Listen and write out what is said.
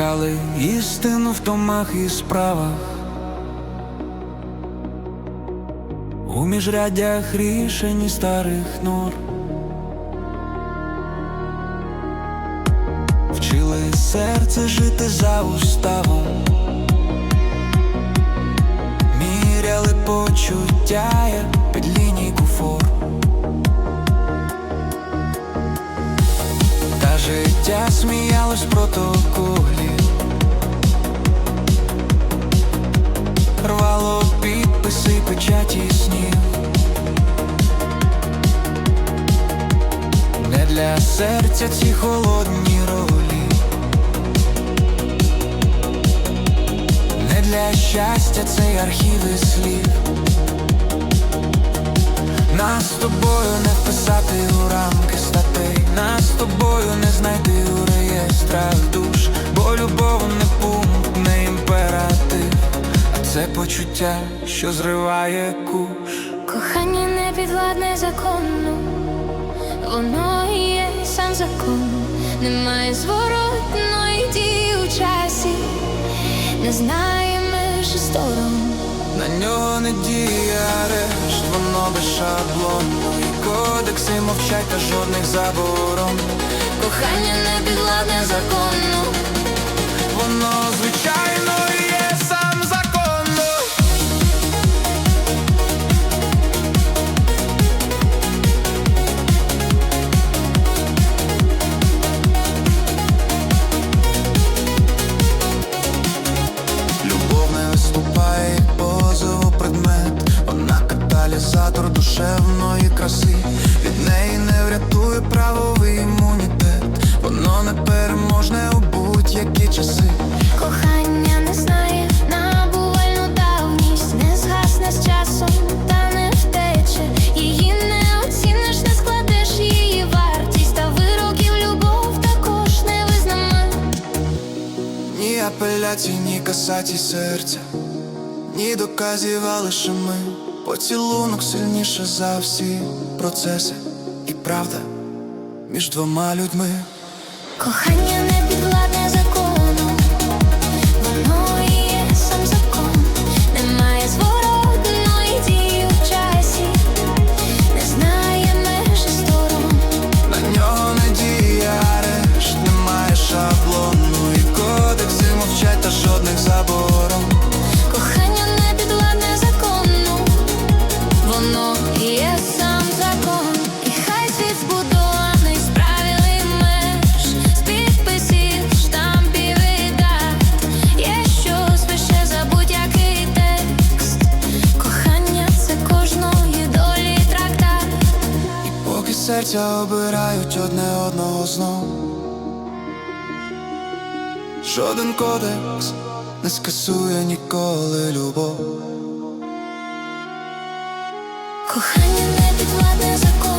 шукали істину в томах і справах, у міжряддях рішень і старих нор. Вчили серце жити за уставом, міряли почуття серця ці холодні ролі, не для щастя цей архів і слів. Нас з тобою не вписати у рамки статей, нас з тобою не знайти у реєстрах душ, бо любов не пункт, не імператив, а це почуття, що зриває куш. Кохання не підвладне закону, воно закон, немає зворотної дії у часі, не знає межі сторон. На нього не діє арешт, воно без шаблону. І кодекси мовчать та жодних заборон. Кохання не підладне закону, Воно звичайно душевної краси. Від неї не врятує правовий імунітет. Воно непереможне у будь-які часи. Кохання не знає набувальну давність, не згасне з часом, та не втече. Її не оціниш, не складеш її вартість, та вироків любов також не визнана. Ні апеляцій, ні касацій серця, ні доказів, а лише ми Поцілунок сильніше за всі процеси. І правда між двома людьми. Кохання не підладне закону, воно серця обирають одне одного знов Жоден кодекс не скасує ніколи любов Кохання не підвладне закону.